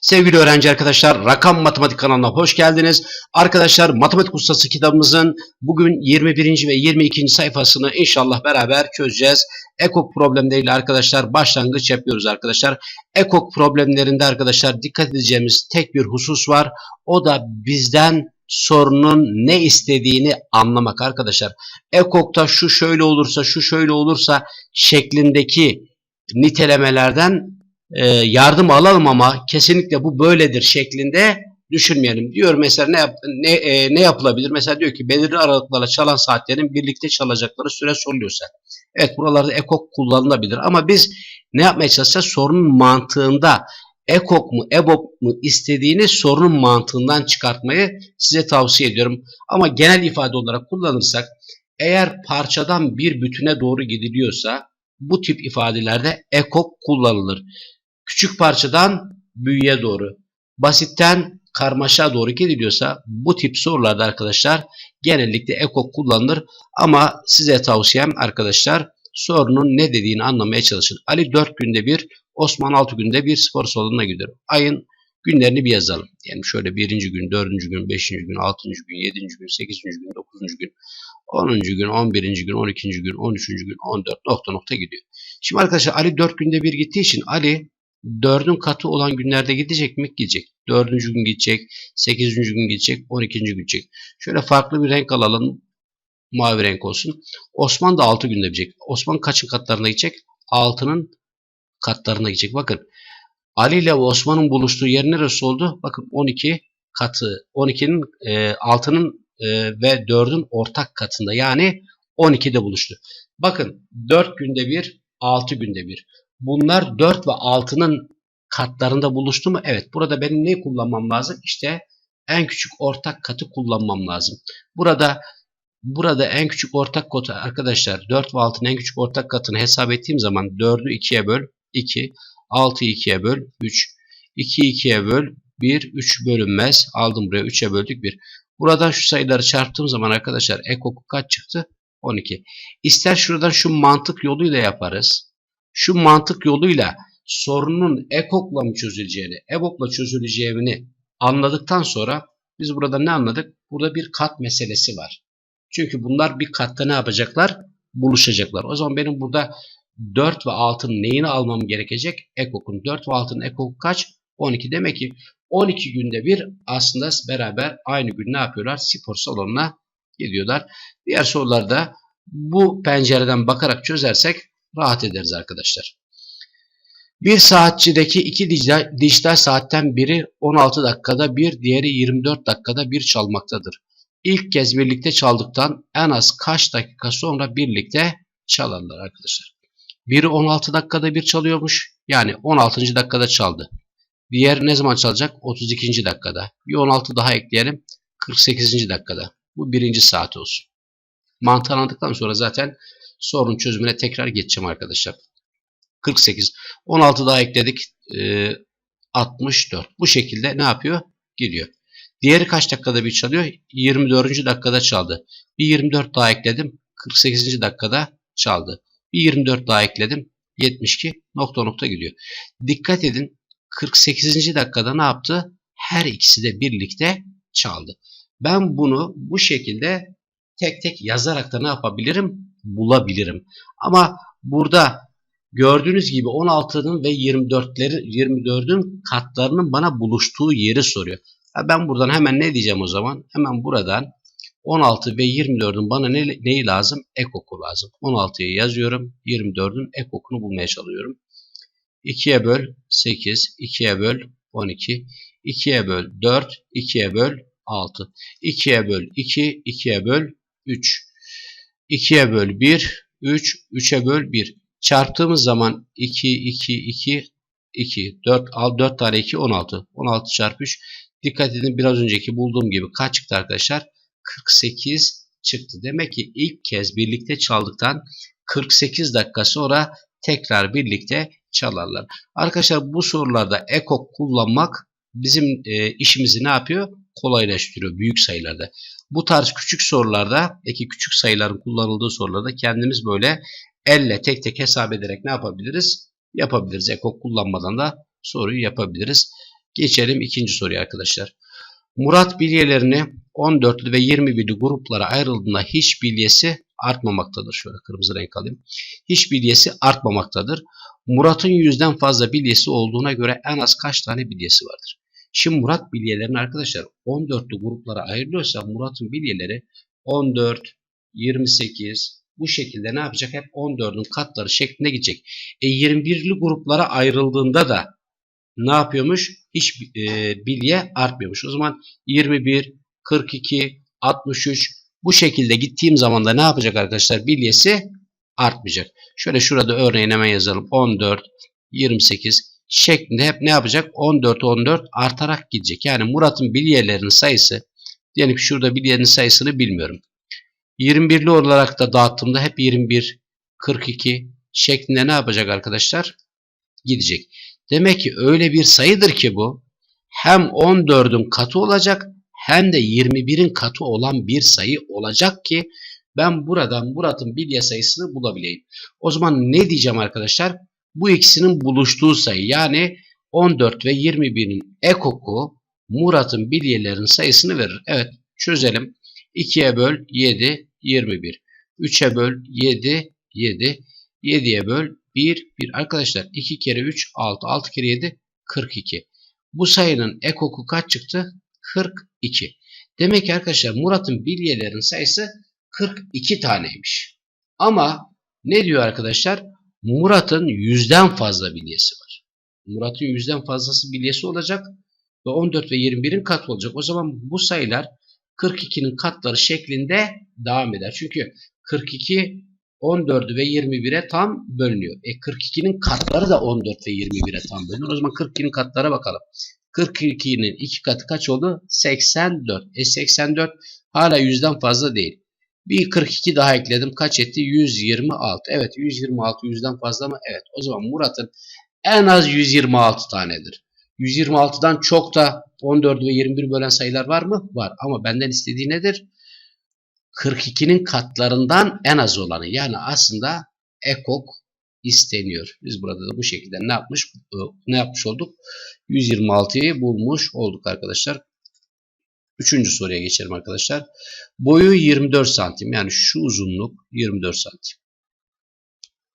Sevgili öğrenci arkadaşlar, Rakam Matematik kanalına hoş geldiniz. Arkadaşlar, Matematik Ustası kitabımızın bugün 21. ve 22. sayfasını inşallah beraber çözeceğiz. Ekok problemleriyle arkadaşlar başlangıç yapıyoruz arkadaşlar. Ekok problemlerinde arkadaşlar dikkat edeceğimiz tek bir husus var. O da bizden sorunun ne istediğini anlamak arkadaşlar. Ekok'ta şu şöyle olursa, şu şöyle olursa şeklindeki nitelemelerden e, yardım alalım ama kesinlikle bu böyledir şeklinde düşünmeyelim. Diyor mesela ne, yap, ne, e, ne yapılabilir? Mesela diyor ki belirli aralıklarla çalan saatlerin birlikte çalacakları süre soruluyorsa. Evet buralarda ekok kullanılabilir ama biz ne yapmaya çalışacağız? Sorunun mantığında ekok mu ebop mu istediğini sorunun mantığından çıkartmayı size tavsiye ediyorum. Ama genel ifade olarak kullanırsak eğer parçadan bir bütüne doğru gidiliyorsa bu tip ifadelerde ekok kullanılır. Küçük parçadan büyüye doğru, basitten karmaşa doğru gidiliyorsa bu tip sorularda arkadaşlar genellikle ekok kullanılır. Ama size tavsiyem arkadaşlar sorunun ne dediğini anlamaya çalışın. Ali 4 günde bir, Osman 6 günde bir spor salonuna gidiyor. Ayın günlerini bir yazalım. Yani şöyle birinci gün, dördüncü gün, beşinci gün, altıncı gün, yedinci gün, sekizinci gün, dokuzuncu gün, onuncu gün, on birinci gün, on ikinci gün, on üçüncü gün, on dört nokta nokta gidiyor. Şimdi arkadaşlar Ali dört günde bir gittiği için Ali dördün katı olan günlerde gidecek mi? Gidecek. Dördüncü gün gidecek, sekizinci gün gidecek, on ikinci gün gidecek. Şöyle farklı bir renk alalım. Mavi renk olsun. Osman da altı günde gidecek. Osman kaçın katlarına gidecek? Altının katlarına gidecek. Bakın Ali ile Osman'ın buluştuğu yer neresi oldu? Bakın 12 katı. 12'nin e, 6'nın e, ve 4'ün ortak katında. Yani 12'de buluştu. Bakın 4 günde bir, 6 günde bir. Bunlar 4 ve 6'nın katlarında buluştu mu? Evet. Burada benim ne kullanmam lazım? İşte en küçük ortak katı kullanmam lazım. Burada burada en küçük ortak katı arkadaşlar 4 ve 6'nın en küçük ortak katını hesap ettiğim zaman 4'ü 2'ye böl 2, 6'yı 2'ye böl 3, 2'yi 2'ye böl 1, 3 bölünmez. Aldım buraya 3'e böldük 1. Buradan şu sayıları çarptığım zaman arkadaşlar ekoku kaç çıktı? 12. İster şuradan şu mantık yoluyla yaparız. Şu mantık yoluyla sorunun ekokla mı çözüleceğini, ebokla çözüleceğini anladıktan sonra biz burada ne anladık? Burada bir kat meselesi var. Çünkü bunlar bir katta ne yapacaklar? Buluşacaklar. O zaman benim burada 4 ve 6'nın neyini almam gerekecek? Ekokun. 4 ve 6'nın ekoku kaç? 12. Demek ki 12 günde bir aslında beraber aynı gün ne yapıyorlar? Spor salonuna gidiyorlar. Diğer sorularda bu pencereden bakarak çözersek rahat ederiz arkadaşlar. Bir saatçideki iki dijital, saatten biri 16 dakikada bir, diğeri 24 dakikada bir çalmaktadır. İlk kez birlikte çaldıktan en az kaç dakika sonra birlikte çalarlar arkadaşlar. Biri 16 dakikada bir çalıyormuş. Yani 16. dakikada çaldı. Diğer ne zaman çalacak? 32. dakikada. Bir 16 daha ekleyelim. 48. dakikada. Bu birinci saat olsun. Mantığı anladıktan sonra zaten sorun çözümüne tekrar geçeceğim arkadaşlar. 48. 16 daha ekledik. E, 64. Bu şekilde ne yapıyor? Gidiyor. Diğeri kaç dakikada bir çalıyor? 24. dakikada çaldı. Bir 24 daha ekledim. 48. dakikada çaldı. Bir 24 daha ekledim. 72 nokta nokta gidiyor. Dikkat edin 48. dakikada ne yaptı? Her ikisi de birlikte çaldı. Ben bunu bu şekilde tek tek yazarak da ne yapabilirim? Bulabilirim. Ama burada gördüğünüz gibi 16'nın ve 24'leri 24'ün katlarının bana buluştuğu yeri soruyor. Ben buradan hemen ne diyeceğim o zaman? Hemen buradan 16 ve 24'ün bana ne, neyi lazım? Ekoku lazım. 16'ya yazıyorum. 24'ün ekokunu bulmaya çalışıyorum. 2'ye böl 8, 2'ye böl 12, 2'ye böl 4, 2'ye böl 6, 2'ye böl 2, 2'ye böl 3, 2'ye böl 1, 3, 3'e böl 1. Çarptığımız zaman 2, 2, 2, 2, 4, 4 tane 2, 16. 16 çarpı 3. Dikkat edin biraz önceki bulduğum gibi kaç çıktı arkadaşlar? 48 çıktı. Demek ki ilk kez birlikte çaldıktan 48 dakika sonra tekrar birlikte çalarlar. Arkadaşlar bu sorularda ekok kullanmak bizim e, işimizi ne yapıyor? Kolaylaştırıyor büyük sayılarda. Bu tarz küçük sorularda, eki küçük sayıların kullanıldığı sorularda kendimiz böyle elle tek tek hesap ederek ne yapabiliriz? Yapabiliriz. Ekok kullanmadan da soruyu yapabiliriz. Geçelim ikinci soruya arkadaşlar. Murat bilyelerini 14'lü ve 21'li gruplara ayrıldığında hiç bilyesi artmamaktadır. Şöyle kırmızı renk alayım. Hiç bilyesi artmamaktadır. Murat'ın yüzden fazla bilyesi olduğuna göre en az kaç tane bilyesi vardır? Şimdi Murat bilyelerini arkadaşlar 14'lü gruplara ayırıyorsa Murat'ın bilyeleri 14, 28 bu şekilde ne yapacak? Hep 14'ün katları şeklinde gidecek. E 21'li gruplara ayrıldığında da ne yapıyormuş? Hiç e, bilye artmıyormuş. O zaman 21, 42, 63 bu şekilde gittiğim zaman da ne yapacak arkadaşlar? Bilyesi artmayacak. Şöyle şurada örneğin hemen yazalım. 14, 28 şeklinde hep ne yapacak? 14, 14 artarak gidecek. Yani Murat'ın bilyelerinin sayısı diyelim şurada bilyenin sayısını bilmiyorum. 21'li olarak da dağıttığımda hep 21, 42 şeklinde ne yapacak arkadaşlar? Gidecek. Demek ki öyle bir sayıdır ki bu hem 14'ün katı olacak hem de 21'in katı olan bir sayı olacak ki ben buradan Murat'ın bilye sayısını bulabileyim. O zaman ne diyeceğim arkadaşlar? Bu ikisinin buluştuğu sayı yani 14 ve 21'in ekoku Murat'ın bilyelerin sayısını verir. Evet çözelim. 2'ye böl 7 21. 3'e böl 7 7. 7'ye böl 1 1. Arkadaşlar 2 kere 3 6 6 kere 7 42. Bu sayının ekoku kaç çıktı? 42. Demek ki arkadaşlar Murat'ın bilyelerin sayısı 42 taneymiş. Ama ne diyor arkadaşlar? Murat'ın yüzden fazla bilyesi var. Murat'ın yüzden fazlası bilyesi olacak ve 14 ve 21'in katı olacak. O zaman bu sayılar 42'nin katları şeklinde devam eder. Çünkü 42 14'ü ve 21'e tam bölünüyor. E 42'nin katları da 14 ve 21'e tam bölünüyor. O zaman 42'nin katlara bakalım. 42'nin iki katı kaç oldu? 84. E 84 hala yüzden fazla değil. Bir 42 daha ekledim. Kaç etti? 126. Evet 126 yüzden fazla mı? Evet. O zaman Murat'ın en az 126 tanedir. 126'dan çok da 14 ve 21 bölen sayılar var mı? Var. Ama benden istediği nedir? 42'nin katlarından en az olanı. Yani aslında ekok isteniyor. Biz burada da bu şekilde ne yapmış e, ne yapmış olduk? 126'yı bulmuş olduk arkadaşlar. Üçüncü soruya geçelim arkadaşlar. Boyu 24 santim. Yani şu uzunluk 24 santim.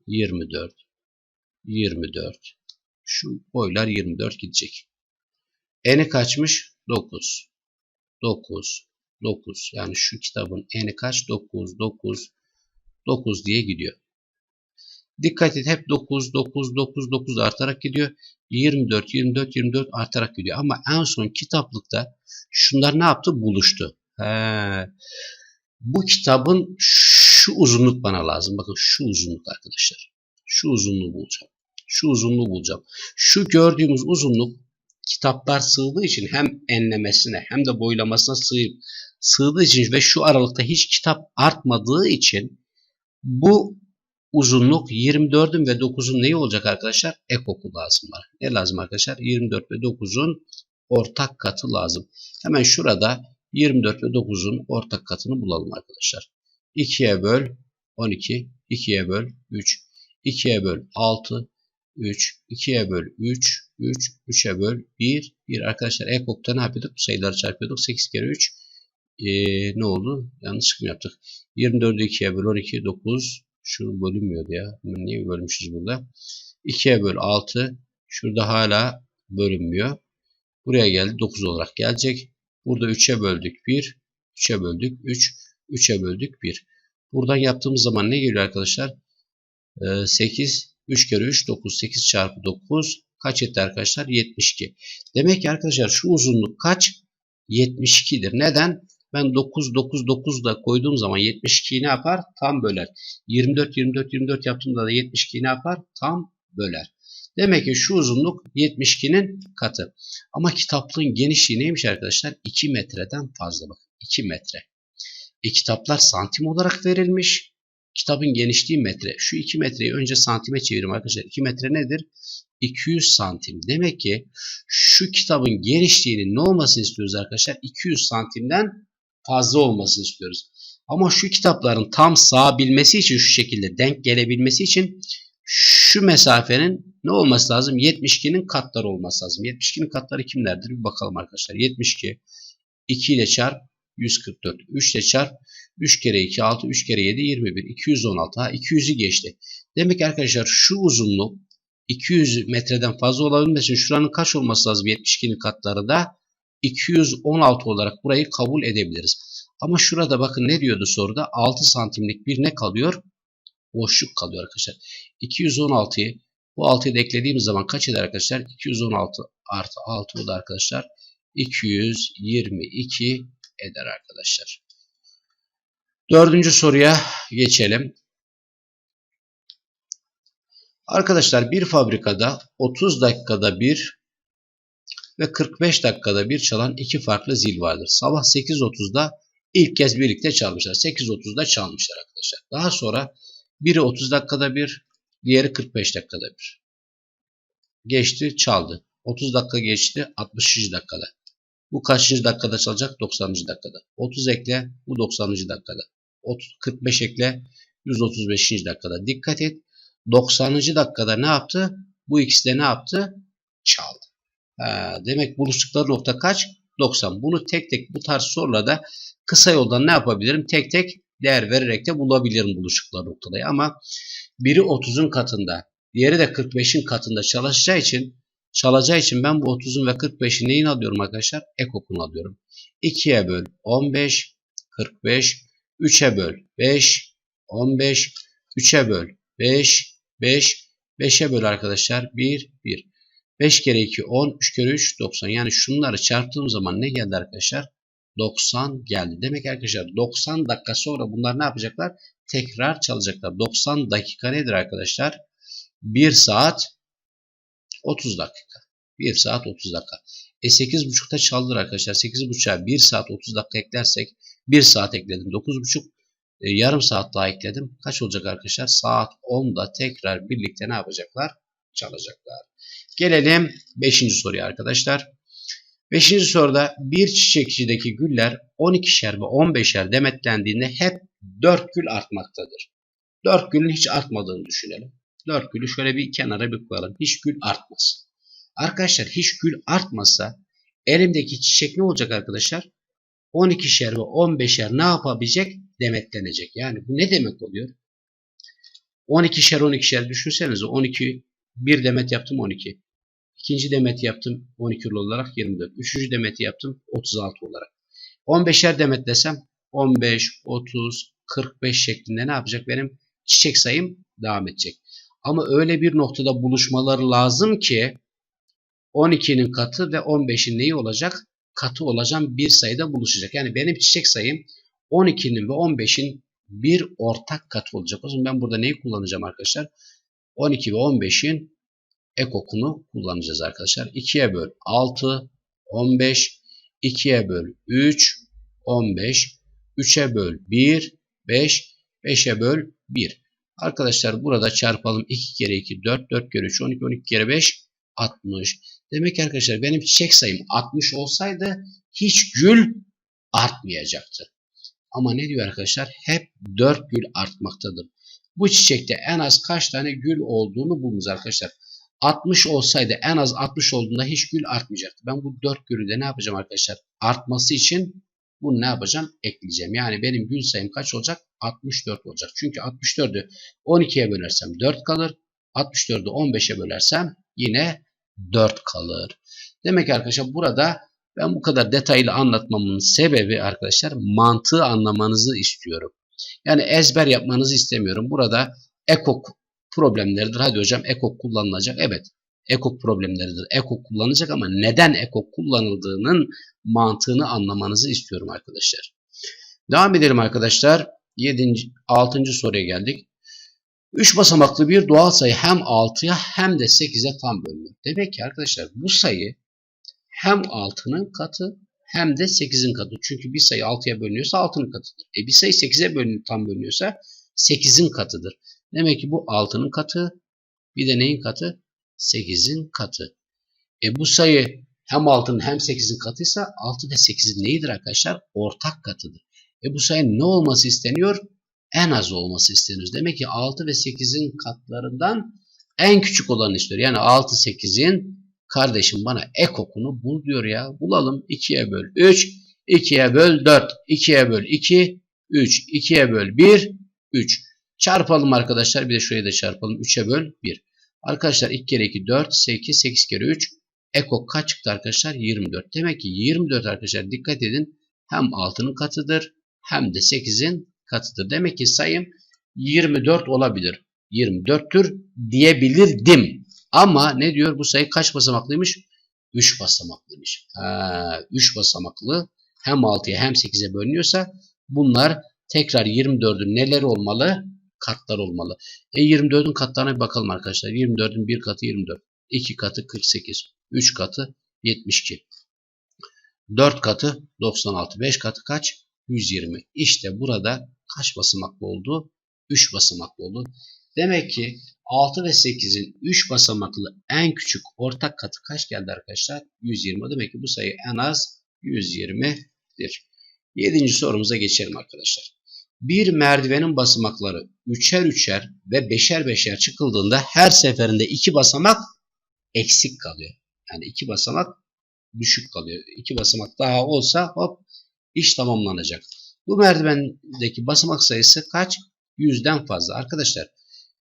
24 24 şu boylar 24 gidecek. Eni kaçmış? 9 9 9 yani şu kitabın eni kaç? 9 9 9 diye gidiyor. Dikkat et hep 9 9 9 9 artarak gidiyor. 24 24 24 artarak gidiyor. Ama en son kitaplıkta şunlar ne yaptı? Buluştu. He. Bu kitabın şu uzunluk bana lazım. Bakın şu uzunluk arkadaşlar. Şu uzunluğu bulacağım. Şu uzunluğu bulacağım. Şu gördüğümüz uzunluk kitaplar sığdığı için hem enlemesine hem de boylamasına sığıp sığdığı için ve şu aralıkta hiç kitap artmadığı için bu uzunluk 24'ün ve 9'un neyi olacak arkadaşlar? Ekoku lazım var. Ne lazım arkadaşlar? 24 ve 9'un ortak katı lazım. Hemen şurada 24 ve 9'un ortak katını bulalım arkadaşlar. 2'ye böl 12, 2'ye böl 3, 2'ye böl 6, 3, 2'ye böl 3, 3, 3'e böl 1, 1. Arkadaşlar ekokta ne yapıyorduk? Bu sayıları çarpıyorduk. 8 kere 3 ee, ne oldu? Yanlış mı yaptık? 24'ü 2'ye böl 12, 9. Şu bölünmüyordu ya. Niye bölmüşüz burada? 2'ye böl 6. Şurada hala bölünmüyor. Buraya geldi. 9 olarak gelecek. Burada 3'e böldük 1. 3'e böldük 3. 3'e böldük 1. Buradan yaptığımız zaman ne geliyor arkadaşlar? Ee, 8. 3 kere 3 9. 8 çarpı 9. Kaç etti arkadaşlar? 72. Demek ki arkadaşlar şu uzunluk kaç? 72'dir. Neden? Ben 9, 9, 9 da koyduğum zaman 72'yi ne yapar? Tam böler. 24, 24, 24 yaptığımda da 72'yi ne yapar? Tam böler. Demek ki şu uzunluk 72'nin katı. Ama kitaplığın genişliği neymiş arkadaşlar? 2 metreden fazla. Bak 2 metre. E kitaplar santim olarak verilmiş. Kitabın genişliği metre. Şu 2 metreyi önce santime çevirim arkadaşlar. 2 metre nedir? 200 santim. Demek ki şu kitabın genişliğinin ne olmasını istiyoruz arkadaşlar? 200 santimden fazla olmasını istiyoruz. Ama şu kitapların tam sığabilmesi için şu şekilde denk gelebilmesi için şu mesafenin ne olması lazım? 72'nin katları olması lazım. 72'nin katları kimlerdir? Bir bakalım arkadaşlar. 72 2 ile çarp 144. 3 ile çarp 3 kere 2 6 3 kere 7 21. 216. Ha 200'ü geçti. Demek ki arkadaşlar şu uzunluk 200 metreden fazla olabilmesi için şuranın kaç olması lazım? 72'nin katları da 216 olarak burayı kabul edebiliriz. Ama şurada bakın ne diyordu soruda? 6 santimlik bir ne kalıyor? Boşluk kalıyor arkadaşlar. 216'yı bu 6'yı da eklediğimiz zaman kaç eder arkadaşlar? 216 artı 6 o da arkadaşlar 222 eder arkadaşlar. Dördüncü soruya geçelim. Arkadaşlar bir fabrikada 30 dakikada bir ve 45 dakikada bir çalan iki farklı zil vardır. Sabah 8.30'da ilk kez birlikte çalmışlar. 8.30'da çalmışlar arkadaşlar. Daha sonra biri 30 dakikada bir, diğeri 45 dakikada bir. Geçti, çaldı. 30 dakika geçti, 60. dakikada. Bu kaçıncı dakikada çalacak? 90. dakikada. 30 ekle, bu 90. dakikada. 30, 45 ekle, 135. dakikada. Dikkat et. 90. dakikada ne yaptı? Bu ikisi de ne yaptı? Çaldı. Ha, demek buluştukları nokta kaç? 90. Bunu tek tek bu tarz sorularda kısa yoldan ne yapabilirim? Tek tek değer vererek de bulabilirim buluştukları noktayı. Ama biri 30'un katında, diğeri de 45'in katında çalışacağı için çalacağı için ben bu 30'un ve 45'in neyini alıyorum arkadaşlar? Ekokunu alıyorum. 2'ye böl 15, 45, 3'e böl 5, 15, 3'e böl 5, 5, 5'e böl arkadaşlar 1, 1. 5 kere 2 10, 3 kere 3 90. Yani şunları çarptığım zaman ne geldi arkadaşlar? 90 geldi. Demek arkadaşlar 90 dakika sonra bunlar ne yapacaklar? Tekrar çalacaklar. 90 dakika nedir arkadaşlar? 1 saat 30 dakika. 1 saat 30 dakika. E 8.30'da çaldır arkadaşlar. 8.30'a 1 saat 30 dakika eklersek 1 saat ekledim. 9.30 e, yarım saat daha ekledim. Kaç olacak arkadaşlar? Saat 10'da tekrar birlikte ne yapacaklar? Çalacaklar. Gelelim 5. soruya arkadaşlar. 5. soruda bir çiçekçideki güller 12'şer ve 15'er demetlendiğinde hep 4 gül artmaktadır. 4 gülün hiç artmadığını düşünelim. 4 gülü şöyle bir kenara bir koyalım. Hiç gül artmaz. Arkadaşlar hiç gül artmasa elimdeki çiçek ne olacak arkadaşlar? 12'şer ve 15'er ne yapabilecek? Demetlenecek. Yani bu ne demek oluyor? 12'şer 12'şer düşünsenize 12 bir demet yaptım 12. İkinci demeti yaptım 12 olarak 24. Üçüncü demeti yaptım 36 olarak. 15'er demet desem 15, 30, 45 şeklinde ne yapacak? Benim çiçek sayım devam edecek. Ama öyle bir noktada buluşmaları lazım ki 12'nin katı ve 15'in neyi olacak? Katı olacağım bir sayıda buluşacak. Yani benim çiçek sayım 12'nin ve 15'in bir ortak katı olacak. O zaman ben burada neyi kullanacağım arkadaşlar? 12 ve 15'in ekokunu kullanacağız arkadaşlar. 2'ye böl 6, 15, 2'ye böl 3, 15, 3'e böl 1, 5, 5'e böl 1. Arkadaşlar burada çarpalım 2 kere 2 4, 4 kere 3 12, 12 kere 5 60. Demek ki arkadaşlar benim çiçek sayım 60 olsaydı hiç gül artmayacaktı. Ama ne diyor arkadaşlar? Hep 4 gül artmaktadır. Bu çiçekte en az kaç tane gül olduğunu bulunuz arkadaşlar. 60 olsaydı en az 60 olduğunda hiç gül artmayacaktı. Ben bu 4 gülü de ne yapacağım arkadaşlar? Artması için bunu ne yapacağım? Ekleyeceğim. Yani benim gül sayım kaç olacak? 64 olacak. Çünkü 64'ü 12'ye bölersem 4 kalır. 64'ü 15'e bölersem yine 4 kalır. Demek ki arkadaşlar burada ben bu kadar detaylı anlatmamın sebebi arkadaşlar mantığı anlamanızı istiyorum. Yani ezber yapmanızı istemiyorum. Burada ekok problemleridir. Hadi hocam ekok kullanılacak. Evet ekok problemleridir. Ekok kullanılacak ama neden ekok kullanıldığının mantığını anlamanızı istiyorum arkadaşlar. Devam edelim arkadaşlar. 7. 6. soruya geldik. 3 basamaklı bir doğal sayı hem 6'ya hem de 8'e tam bölünür. Demek ki arkadaşlar bu sayı hem 6'nın katı hem de 8'in katı. Çünkü bir sayı 6'ya bölünüyorsa 6'nın katıdır. E bir sayı 8'e bölünüyor, tam bölünüyorsa 8'in katıdır. Demek ki bu 6'nın katı bir de neyin katı? 8'in katı. E bu sayı hem 6'nın hem 8'in katıysa 6 ve 8'in neyidir arkadaşlar? Ortak katıdır. E bu sayının ne olması isteniyor? En az olması isteniyor. Demek ki 6 ve 8'in katlarından En küçük olanı istiyor. Yani 6 8'in kardeşim bana ekokunu bul diyor ya. Bulalım. 2'ye böl 3, 2'ye böl 4, 2'ye böl 2, 3, 2'ye böl 1, 3. Çarpalım arkadaşlar. Bir de şuraya da çarpalım. 3'e böl 1. Arkadaşlar 2 kere 2 4, 8, 8 kere 3. Ekok kaç çıktı arkadaşlar? 24. Demek ki 24 arkadaşlar dikkat edin. Hem 6'nın katıdır hem de 8'in katıdır. Demek ki sayım 24 olabilir. 24'tür diyebilirdim. Ama ne diyor bu sayı kaç basamaklıymış? 3 basamaklıymış. Ha, 3 basamaklı hem 6'ya hem 8'e bölünüyorsa bunlar tekrar 24'ün neleri olmalı? Katlar olmalı. E 24'ün katlarına bir bakalım arkadaşlar. 24'ün bir katı 24. 2 katı 48. 3 katı 72. 4 katı 96. 5 katı kaç? 120. İşte burada kaç basamaklı oldu? 3 basamaklı oldu. Demek ki 6 ve 8'in 3 basamaklı en küçük ortak katı kaç geldi arkadaşlar? 120. Demek ki bu sayı en az 120'dir. 7. sorumuza geçelim arkadaşlar. Bir merdivenin basamakları üçer üçer ve beşer beşer çıkıldığında her seferinde iki basamak eksik kalıyor. Yani iki basamak düşük kalıyor. İki basamak daha olsa hop iş tamamlanacak. Bu merdivendeki basamak sayısı kaç? Yüzden fazla. Arkadaşlar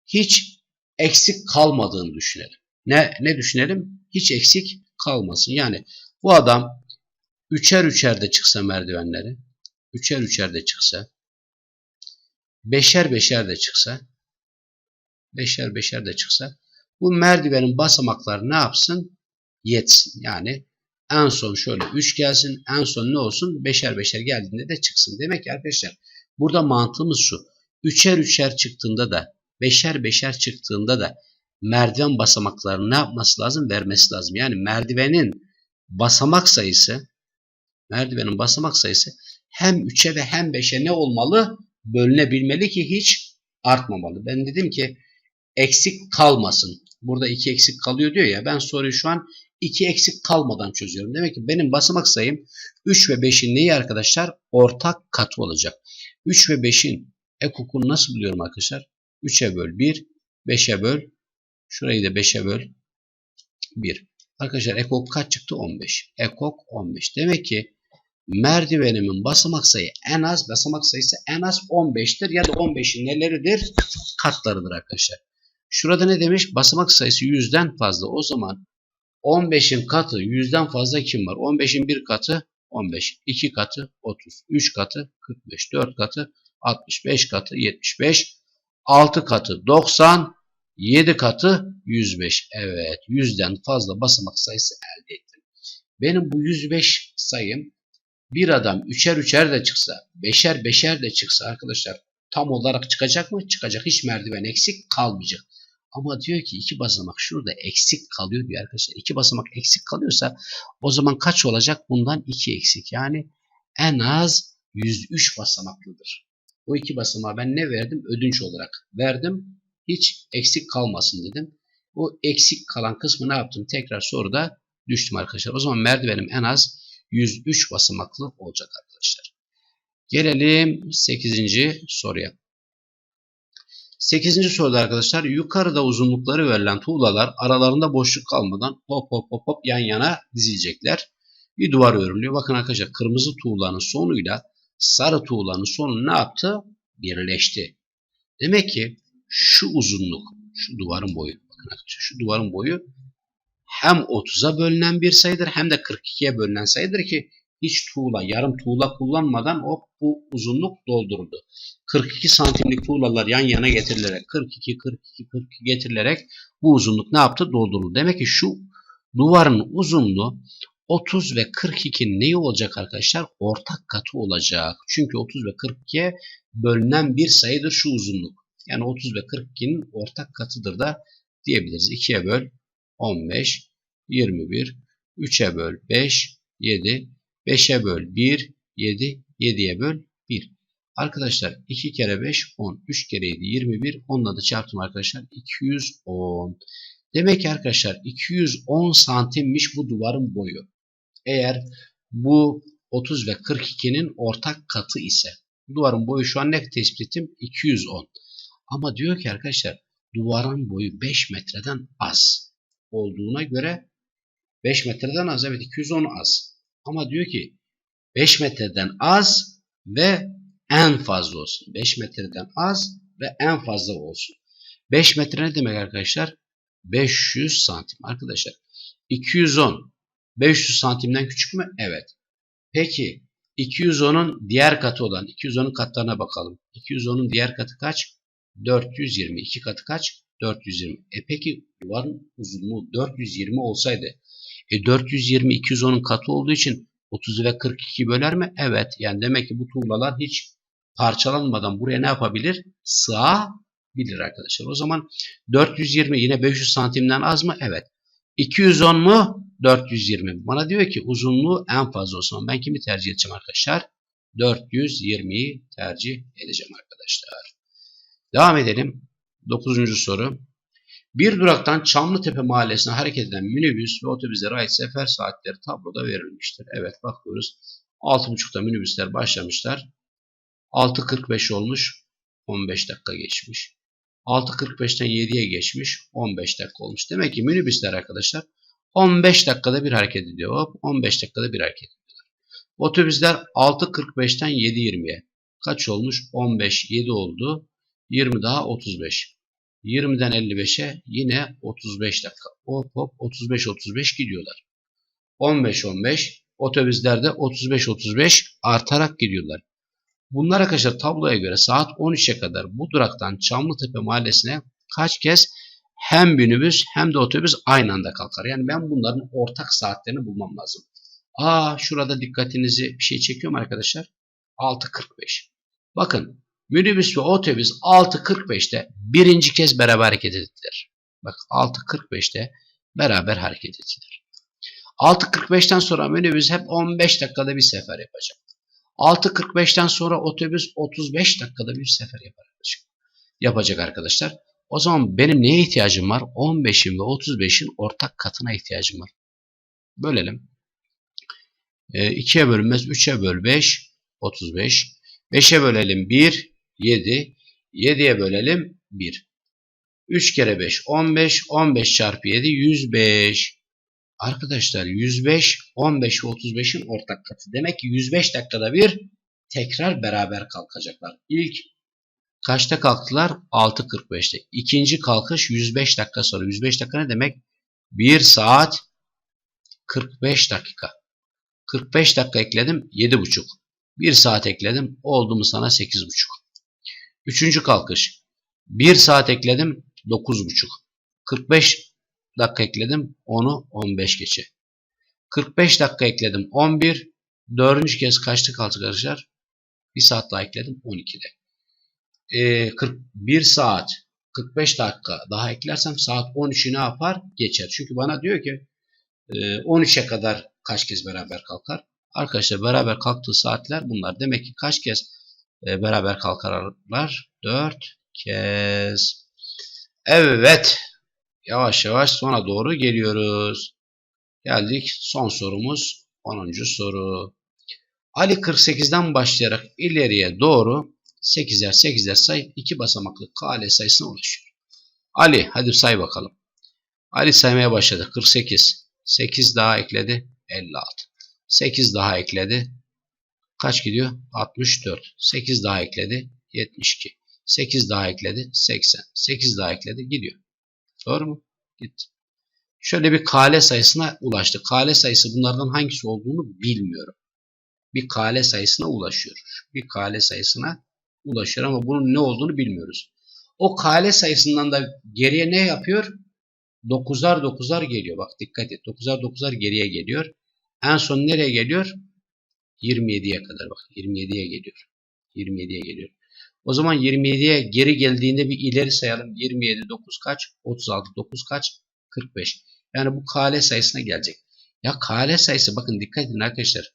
hiç eksik kalmadığını düşünelim. Ne, ne düşünelim? Hiç eksik kalmasın. Yani bu adam üçer üçer de çıksa merdivenleri, üçer üçer de çıksa, beşer beşer de çıksa, beşer beşer de çıksa, bu merdivenin basamakları ne yapsın? Yetsin. Yani en son şöyle 3 gelsin, en son ne olsun? Beşer beşer geldiğinde de çıksın. Demek ki arkadaşlar burada mantığımız şu. Üçer üçer çıktığında da, beşer beşer çıktığında da merdiven basamaklarını ne yapması lazım? Vermesi lazım. Yani merdivenin basamak sayısı merdivenin basamak sayısı hem 3'e ve hem 5'e ne olmalı? Bölünebilmeli ki hiç artmamalı. Ben dedim ki eksik kalmasın. Burada 2 eksik kalıyor diyor ya. Ben soruyu şu an 2 eksik kalmadan çözüyorum. Demek ki benim basamak sayım 3 ve 5'in neyi arkadaşlar? Ortak katı olacak. 3 ve 5'in ekokunu nasıl buluyorum arkadaşlar? 3'e böl 1, 5'e böl. Şurayı da 5'e böl 1. Arkadaşlar ekok kaç çıktı? 15. Ekok 15. Demek ki merdivenimin basamak sayı en az basamak sayısı en az 15'tir ya da 15'in neleridir? Katlarıdır arkadaşlar. Şurada ne demiş? Basamak sayısı 100'den fazla. O zaman 15'in katı 100'den fazla kim var? 15'in bir katı 15, 2 katı 30, 3 katı 45, 4 katı 60, 5 katı 75, 6 katı 90, 7 katı 105. Evet 100'den fazla basamak sayısı elde ettim. Benim bu 105 sayım bir adam üçer üçer de çıksa, beşer beşer de çıksa arkadaşlar tam olarak çıkacak mı? Çıkacak. Hiç merdiven eksik kalmayacak. Ama diyor ki iki basamak şurada eksik kalıyor diyor arkadaşlar. İki basamak eksik kalıyorsa o zaman kaç olacak? Bundan iki eksik. Yani en az 103 basamaklıdır. O iki basamağı ben ne verdim? Ödünç olarak verdim. Hiç eksik kalmasın dedim. O eksik kalan kısmı ne yaptım? Tekrar soruda düştüm arkadaşlar. O zaman merdivenim en az 103 basamaklı olacak arkadaşlar. Gelelim 8. soruya. 8. soruda arkadaşlar yukarıda uzunlukları verilen tuğlalar aralarında boşluk kalmadan hop hop hop hop yan yana dizilecekler. Bir duvar örülüyor. Bakın arkadaşlar kırmızı tuğlanın sonuyla sarı tuğlanın sonu ne yaptı? Birleşti. Demek ki şu uzunluk, şu duvarın boyu, bakın arkadaşlar şu duvarın boyu hem 30'a bölünen bir sayıdır hem de 42'ye bölünen sayıdır ki hiç tuğla, yarım tuğla kullanmadan o bu uzunluk dolduruldu. 42 santimlik tuğlalar yan yana getirilerek 42, 42, 42 getirilerek bu uzunluk ne yaptı? Dolduruldu. Demek ki şu duvarın uzunluğu 30 ve 42 neyi olacak arkadaşlar? Ortak katı olacak. Çünkü 30 ve 42'ye bölünen bir sayıdır şu uzunluk. Yani 30 ve 42'nin ortak katıdır da diyebiliriz. 2'ye böl 15, 21, 3'e böl 5, 7, 5'e böl 1, 7, 7'ye böl 1. Arkadaşlar 2 kere 5, 10, 3 kere 7, 21, 10'la da çarptım arkadaşlar 210. Demek ki arkadaşlar 210 santimmiş bu duvarın boyu. Eğer bu 30 ve 42'nin ortak katı ise duvarın boyu şu an ne tespit ettim? 210. Ama diyor ki arkadaşlar duvarın boyu 5 metreden az olduğuna göre 5 metreden az evet 210 az. Ama diyor ki 5 metreden az ve en fazla olsun. 5 metreden az ve en fazla olsun. 5 metre ne demek arkadaşlar? 500 santim arkadaşlar. 210 500 santimden küçük mü? Evet. Peki 210'un diğer katı olan 210'un katlarına bakalım. 210'un diğer katı kaç? 420. İki katı kaç? 420. E peki duvarın uzunluğu 420 olsaydı e 420 210'un katı olduğu için 30 ve 42 böler mi? Evet. Yani demek ki bu tuğlalar hiç parçalanmadan buraya ne yapabilir? Sığabilir arkadaşlar. O zaman 420 yine 500 santimden az mı? Evet. 210 mu? 420. Bana diyor ki uzunluğu en fazla olsun. Ben kimi tercih edeceğim arkadaşlar? 420'yi tercih edeceğim arkadaşlar. Devam edelim. 9. soru. Bir duraktan Çamlıtepe mahallesine hareket eden minibüs ve otobüslere ait sefer saatleri tabloda verilmiştir. Evet bakıyoruz. 6.30'da minibüsler başlamışlar. 6.45 olmuş. 15 dakika geçmiş. 6.45'ten 7'ye geçmiş. 15 dakika olmuş. Demek ki minibüsler arkadaşlar 15 dakikada bir hareket ediyor. Hop 15 dakikada bir hareket ediyorlar. Otobüsler 6.45'ten 7.20'ye. Kaç olmuş? 15, 7 oldu. 20 daha 35. 20'den 55'e yine 35 dakika. Hop hop 35-35 gidiyorlar. 15-15 otobüslerde 35-35 artarak gidiyorlar. Bunlar arkadaşlar tabloya göre saat 13'e kadar bu duraktan Çamlıtepe mahallesine kaç kez hem minibüs hem de otobüs aynı anda kalkar. Yani ben bunların ortak saatlerini bulmam lazım. Aa şurada dikkatinizi bir şey çekiyor mu arkadaşlar? 6.45. Bakın minibüs ve otobüs 6.45'te birinci kez beraber hareket ettiler. Bak 6.45'te beraber hareket ettiler. 6.45'ten sonra minibüs hep 15 dakikada bir sefer yapacak. 6.45'ten sonra otobüs 35 dakikada bir sefer yapar. Yapacak arkadaşlar. O zaman benim neye ihtiyacım var? 15'in ve 35'in ortak katına ihtiyacım var. Bölelim. E, 2'ye bölünmez. 3'e böl 5. 35. 5'e bölelim 1. 7. 7'ye bölelim 1. 3 kere 5 15. 15 çarpı 7 105. Arkadaşlar 105 15 ve 35'in ortak katı. Demek ki 105 dakikada bir tekrar beraber kalkacaklar. İlk kaçta kalktılar? 6.45'te. İkinci kalkış 105 dakika sonra. 105 dakika ne demek? 1 saat 45 dakika. 45 dakika ekledim 7.5. 1 saat ekledim. Oldu mu sana 8.5. Üçüncü kalkış. 1 saat ekledim 9.5. 45 dakika ekledim 10'u 15 geçe. 45 dakika ekledim 11. Dördüncü kez kaçta kaldı arkadaşlar? 1 saat daha ekledim 12'de. Ee, 41 saat 45 dakika daha eklersem saat 13'ü ne yapar? Geçer. Çünkü bana diyor ki 13'e kadar kaç kez beraber kalkar? Arkadaşlar beraber kalktığı saatler bunlar. Demek ki kaç kez e, beraber kalkarlar? 4 kez. Evet. Yavaş yavaş sona doğru geliyoruz. Geldik son sorumuz 10. soru. Ali 48'den başlayarak ileriye doğru 8'er 8'er sayıp 2 basamaklı KL sayısına ulaşıyor. Ali hadi say bakalım. Ali saymaya başladı. 48. 8 daha ekledi. 56. 8 daha ekledi. Kaç gidiyor? 64. 8 daha ekledi. 72. 8 daha ekledi. 80. 8 daha ekledi. Gidiyor. Doğru mu? Gitti. Şöyle bir kale sayısına ulaştı. Kale sayısı bunlardan hangisi olduğunu bilmiyorum. Bir kale sayısına ulaşıyor. Bir kale sayısına ulaşıyor ama bunun ne olduğunu bilmiyoruz. O kale sayısından da geriye ne yapıyor? 9'ar 9'ar geliyor. Bak dikkat et. 9'ar 9'ar geriye geliyor. En son nereye geliyor? 27'ye kadar bak. 27'ye geliyor. 27'ye geliyor. O zaman 27'ye geri geldiğinde bir ileri sayalım. 27 9 kaç? 36 9 kaç? 45. Yani bu kale sayısına gelecek. Ya kale sayısı bakın dikkat edin arkadaşlar.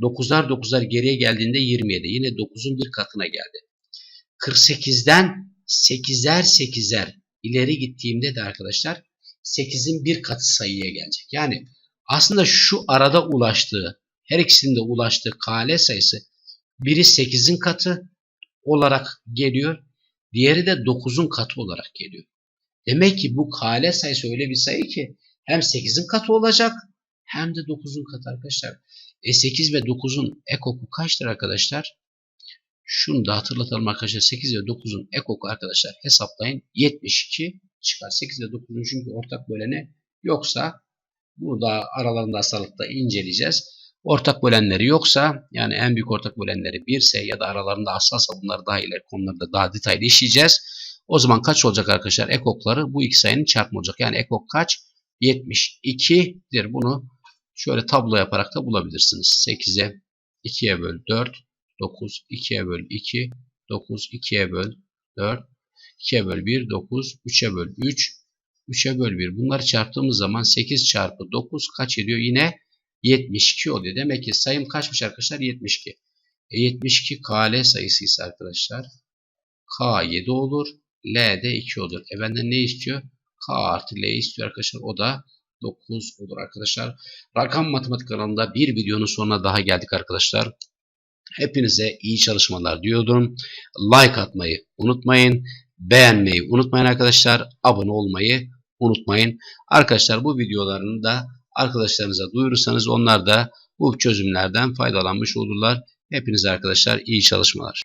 9'ar 9'ar geriye geldiğinde 27. Yine 9'un bir katına geldi. 48'den 8'er 8'er ileri gittiğimde de arkadaşlar 8'in bir katı sayıya gelecek. Yani aslında şu arada ulaştığı her ikisinde ulaştığı kale sayısı biri 8'in katı olarak geliyor. Diğeri de 9'un katı olarak geliyor. Demek ki bu KL sayısı öyle bir sayı ki hem 8'in katı olacak hem de 9'un katı arkadaşlar. E 8 ve 9'un ekoku kaçtır arkadaşlar? Şunu da hatırlatalım arkadaşlar. 8 ve 9'un ekoku arkadaşlar hesaplayın. 72 çıkar. 8 ve 9'un çünkü ortak böleni yoksa bunu da aralarında asalıkta inceleyeceğiz. Ortak bölenleri yoksa yani en büyük ortak bölenleri 1 ise ya da aralarında assalsa bunları daha ileri konularda daha detaylı işleyeceğiz. O zaman kaç olacak arkadaşlar? Ekokları bu iki sayının çarpımı olacak. Yani ekok kaç? 72'dir. Bunu şöyle tablo yaparak da bulabilirsiniz. 8'e 2'ye böl 4, 9, 2'ye böl 2, 9, 2'ye böl 4, 2'ye böl 1, 9, 3'e böl 3, 3'e böl 1. Bunları çarptığımız zaman 8 çarpı 9 kaç ediyor? Yine 72 oluyor. Demek ki sayım kaçmış arkadaşlar? 72. E 72 KL sayısı ise arkadaşlar K 7 olur. L de 2 olur. E benden ne istiyor? K artı L istiyor arkadaşlar. O da 9 olur arkadaşlar. Rakam matematik alanında bir videonun sonuna daha geldik arkadaşlar. Hepinize iyi çalışmalar diyordum. Like atmayı unutmayın. Beğenmeyi unutmayın arkadaşlar. Abone olmayı unutmayın. Arkadaşlar bu videolarını da arkadaşlarınıza duyurursanız onlar da bu çözümlerden faydalanmış olurlar. Hepinize arkadaşlar iyi çalışmalar.